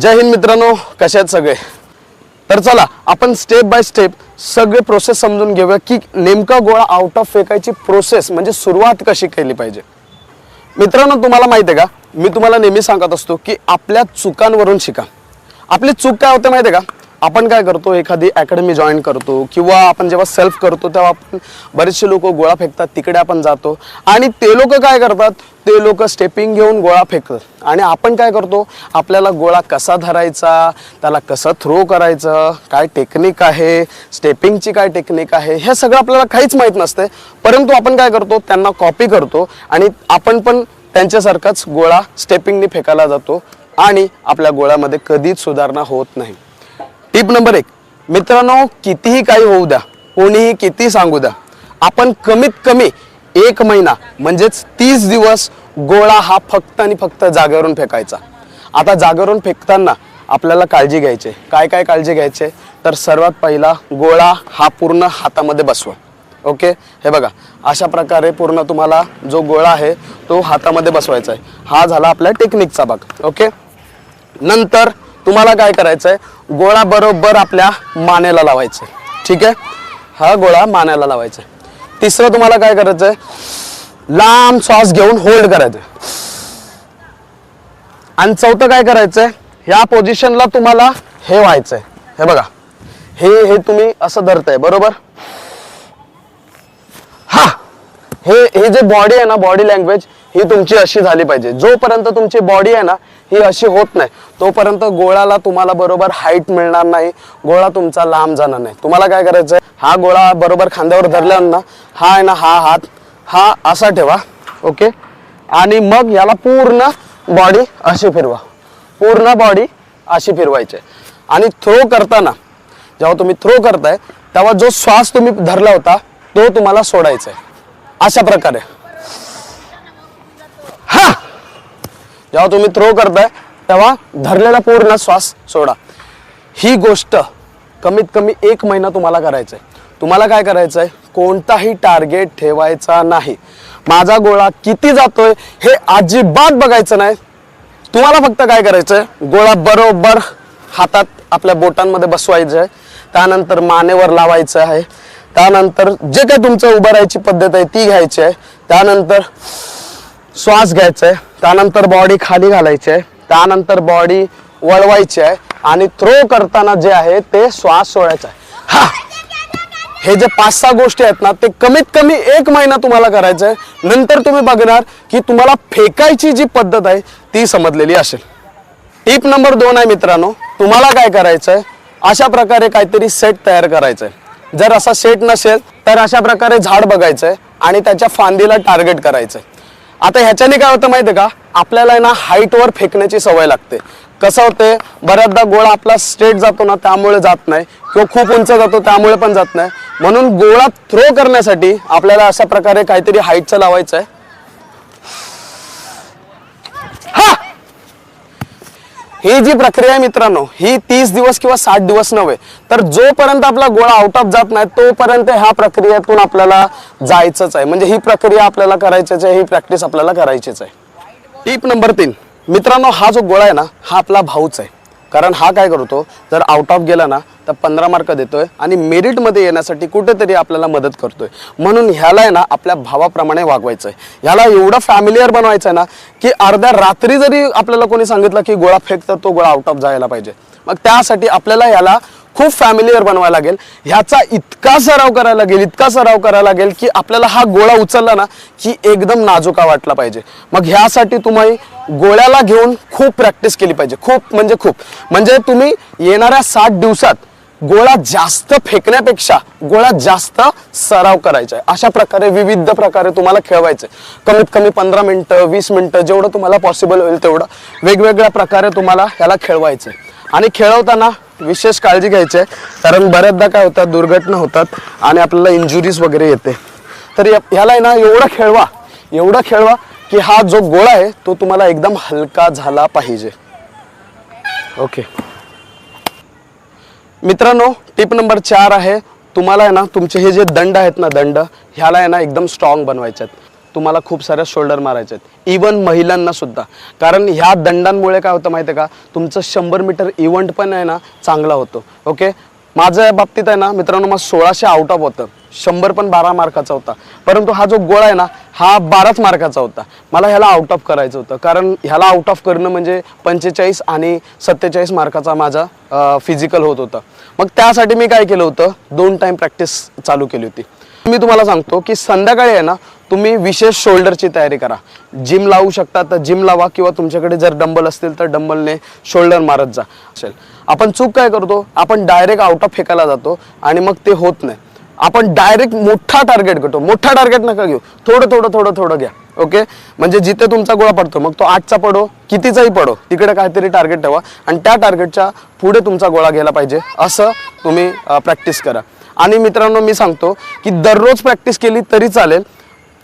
जय हिंद मित्रांनो कसे आहेत सगळे? तर चला आपण स्टेप बाय स्टेप सगळे प्रोसेस समजून घेऊया की नेमका गोळा आउट ऑफ फेकायची प्रोसेस म्हणजे सुरुवात कशी केली पाहिजे. मित्रांनो तुम्हाला माहिती आहे का? मी तुम्हाला नेहमी सांगत असतो की आपल्या चुकांवरून शिका. आपली चूक काय होते माहिती आहे का? आपण काय करतो एखादी अकॅडमी जॉईन करतो किंवा आपण जेव्हा सेल्फ करतो तेव्हा आपण बरेचसे लोक गोळा फेकतात तिकडे आपण जातो. आणि ते लोक काय करतात ते लोक स्टेपिंग घेऊन गोळा फेकतात. आणि आपण काय करतो आपल्याला गोळा कसा धरायचा त्याला कसं थ्रो करायचं काय टेक्निक आहे स्टेपिंगची काय टेक्निक आहे हे सगळं आपल्याला काहीच माहीत नसते परंतु आपण काय करतो त्यांना कॉपी करतो आणि आपण पण त्यांच्यासारखाच गोळा स्टेपिंगने फेकायला जातो आणि आपल्या गोळ्यामध्ये कधीच सुधारणा होत नाही. टिप नंबर एक. मित्रांनो कितीही काही होऊ द्या कोणीही किती सांगू द्या आपण कमीत कमी एक महिना म्हणजेच तीस दिवस गोळा हा फक्त आणि फक्त जागेवरून फेकायचा. आता जागेवरून फेकताना आपल्याला काळजी घ्यायची आहे. काय काय काळजी घ्यायचे तर सर्वात पहिला गोळा हा पूर्ण हातामध्ये बसवा. ओके? हे बघा अशा प्रकारे पूर्ण तुम्हाला जो गोळा आहे तो हातामध्ये बसवायचा आहे. हा झाला आपल्या टेक्निकचा भाग. ओके? नंतर तुम्हाला काय करायचं आहे गोळा बरोबर आपल्या मानेला लावायचा. ठीक आहे? हा गोळा मानेला लावायचा. तिसरं तुम्हाला काय करायचं आहे लांब श्वास घेऊन होल्ड करायचं. आणि चौथं काय करायचंय? ह्या पोझिशनला तुम्हाला हे व्हायचंय. हे बघा. हे हे तुम्ही असं धरताय बरोबर? हा. हे हे जे बॉडी आहे ना बॉडी लँग्वेज ही तुमची अशी झाली पाहिजे. जोपर्यंत तुमची बॉडी आहे ना ही अशी होत नाही तोपर्यंत गोळाला तुम्हाला बरोबर हाईट मिळणार नाही गोळा तुमचा लांब जाणार नाही. तुम्हाला काय करायचं आहे हा गोळा बरोबर खांद्यावर धरल्यावर ना हा आहे ना हा हात हा असा ठेवा ओके आणि मग याला पूर्ण बॉडी अशी फिरवा. पूर्ण बॉडी अशी फिरवायची. आहे. आणि थ्रो करताना जेव्हा तुम्ही थ्रो करताय तेव्हा जो श्वास तुम्ही धरला होता तो तुम्हाला सोडायचा आहे. अशा प्रकारे. जेव्हा तुम्ही थ्रो करताय तेव्हा धरलेला पूर्ण श्वास सोडा. ही गोष्ट कमीत कमी एक महिना तुम्हाला करायचं आहे तुम्हाला काय करायचं आहे कोणताही टार्गेट ठेवायचा नाही. माझा गोळा किती जातोय हे अजिबात बघायचं नाही. तुम्हाला फक्त काय करायचं आहे गोळा बरोबर हातात आपल्या बोटांमध्ये बसवायचं आहे त्यानंतर मानेवर लावायचं आहे. त्यानंतर जे काही तुमचं उभं राहायची पद्धत आहे ती घ्यायची आहे. त्यानंतर श्वास घ्यायचा आहे. त्यानंतर बॉडी खाली घालायची आहे त्यानंतर बॉडी वळवायची आहे आणि थ्रो करताना जे आहे ते श्वास सोडायचा आहे. हा. हे जे पाच सहा गोष्टी आहेत ना ते कमीत कमी एक महिना तुम्हाला करायचं आहे. नंतर तुम्ही बघणार की तुम्हाला फेकायची जी पद्धत आहे ती समजलेली असेल. टीप नंबर दोन आहे मित्रांनो तुम्हाला काय करायचं आहे अशा प्रकारे काहीतरी सेट तयार करायचं आहे जर असा सेट नसेल तर अशा प्रकारे झाड बघायचं आहे आणि त्याच्या फांदीला टार्गेट करायचं आहे आता ह्याच्याने काय होतं माहिती आहे का? आपल्याला आहे ना हाईटवर फेकण्याची सवय लागते. कसं होते बऱ्याचदा गोळा आपला स्ट्रेट जातो ना त्यामुळे जात नाही. किंवा खूप उंच जातो त्यामुळे पण जात नाही. म्हणून गोळा थ्रो करण्यासाठी आपल्याला अशा प्रकारे काहीतरी हाईटचं लावायचं आहे ही जी प्रक्रिया आहे मित्रांनो ही तीस दिवस किंवा साठ दिवस नव्हे तर जोपर्यंत आपला गोळा आउट ऑफ जात नाही तोपर्यंत ह्या प्रक्रियेतून आपल्याला जायचंच आहे. म्हणजे ही प्रक्रिया आपल्याला करायचीच आहे ही प्रॅक्टिस आपल्याला करायचीच आहे. टीप नंबर तीन. मित्रांनो हा जो गोळा आहे ना हा आपला भाऊच आहे. कारण हा काय करतो जर आउट ऑफ गेला ना तर पंधरा मार्क देतोय आणि मेरिटमध्ये येण्यासाठी कुठेतरी आपल्याला मदत करतोय. म्हणून ह्याला आहे ना आपल्या भावाप्रमाणे वागवायचं आहे ह्याला एवढं फॅमिलीअर बनवायचं आहे ना की अर्ध्या रात्री जरी आपल्याला कोणी सांगितलं की गोळा फेक तर तो गोळा आउट ऑफ जायला पाहिजे. मग त्यासाठी आपल्याला ह्याला खूप फॅमिलियर बनवायला लागेल. ह्याचा इतका सराव करायला लागेल इतका सराव करायला लागेल की आपल्याला हा गोळा उचलला ना की एकदम नाजुका वाटला पाहिजे. मग ह्यासाठी तुम्ही गोळ्याला घेऊन खूप प्रॅक्टिस केली पाहिजे. खूप म्हणजे खूप. म्हणजे तुम्ही येणाऱ्या साठ दिवसात गोळा जास्त फेकण्यापेक्षा गोळा जास्त सराव करायचा आहे. अशा प्रकारे विविध प्रकारे तुम्हाला खेळवायचं आहे. कमीत कमी पंधरा मिनटं वीस मिनटं जेवढं तुम्हाला पॉसिबल होईल तेवढं वेगवेगळ्या प्रकारे तुम्हाला ह्याला खेळवायचं आणि खेळवताना विशेष काळजी घ्यायची आहे कारण बऱ्याचदा काय होतात दुर्घटना होतात आणि आपल्याला इंजुरीज वगैरे येते. तर ह्याला आहे ना एवढं खेळवा एवढं खेळवा की हा जो गोळा आहे तो तुम्हाला एकदम हलका झाला पाहिजे. ओके मित्रांनो टिप नंबर चार आहे तुम्हाला आहे ना तुमचे हे जे दंड आहेत ना दंड ह्याला आहे ना एकदम स्ट्रॉंग बनवायचे आहेत. तुम्हाला खूप साऱ्या शोल्डर मारायचे आहेत. इवन महिलांना सुद्धा. कारण ह्या दंडांमुळे काय होतं माहिती आहे का? तुमचं शंभर मीटर इव्हेंट पण आहे ना चांगला होतो. ओके माझ्या बाबतीत आहे ना मित्रांनो मग सोळाशे आउट ऑफ होतं. शंभर पण बारा मार्काचा होता. परंतु हा जो गोळा आहे ना हा बाराच मार्काचा होता. मला ह्याला आउट ऑफ करायचं होतं. कारण ह्याला आउट ऑफ करणं म्हणजे पंचेचाळीस आणि सत्तेचाळीस मार्काचा माझा फिजिकल होत होता. मग त्यासाठी मी काय केलं होतं? दोन टाईम प्रॅक्टिस चालू केली होती. मी तुम्हाला सांगतो की संध्याकाळी आहे ना तुम्ही विशेष शोल्डरची तयारी करा. जिम लावू शकता तर जिम लावा किंवा तुमच्याकडे जर डंबल असतील तर डंबलने शोल्डर मारत जा. असेल. आपण चूक काय करतो? आपण डायरेक्ट आउट ऑफ फेकायला जातो आणि मग ते होत नाही. आपण डायरेक्ट मोठा टार्गेट घेतो. मोठा टार्गेट नका घेऊ. थोडं थोडं थोडं थोडं घ्या. ओके म्हणजे जिथे तुमचा गोळा पडतो मग तो आठचा पडो कितीचाही पडो तिकडे काहीतरी टार्गेट ठेवा आणि त्या टार्गेटच्या पुढे तुमचा गोळा घ्यायला पाहिजे. असं तुम्ही प्रॅक्टिस करा. आणि मित्रांनो मी सांगतो की दररोज प्रॅक्टिस केली तरी चालेल.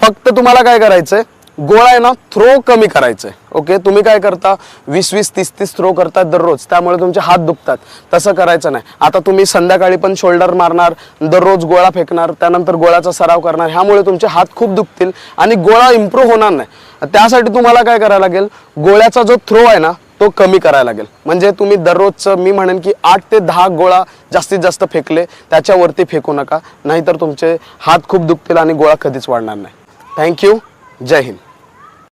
फक्त तुम्हाला काय करायचं आहे गोळा आहे ना थ्रो कमी करायचंय. ओके तुम्ही काय करता? वीस वीस तीस तीस थ्रो करतात दररोज. त्यामुळे तुमचे हात दुखतात. तसं करायचं नाही. आता तुम्ही संध्याकाळी पण शोल्डर मारणार दररोज गोळा फेकणार त्यानंतर गोळ्याचा सराव करणार ह्यामुळे तुमचे हात खूप दुखतील आणि गोळा इम्प्रूव्ह होणार नाही. त्यासाठी तुम्हाला काय करायला लागेल? गोळ्याचा जो थ्रो आहे ना तो कमी करायला लागेल. म्हणजे तुम्ही दररोजचं मी म्हणेन की आठ ते दहा गोळा जास्तीत जास्त फेकले त्याच्यावरती फेकू नका. नाहीतर तुमचे हात खूप दुखतील आणि गोळा कधीच वाढणार नाही. थँक्यू जय हिंद.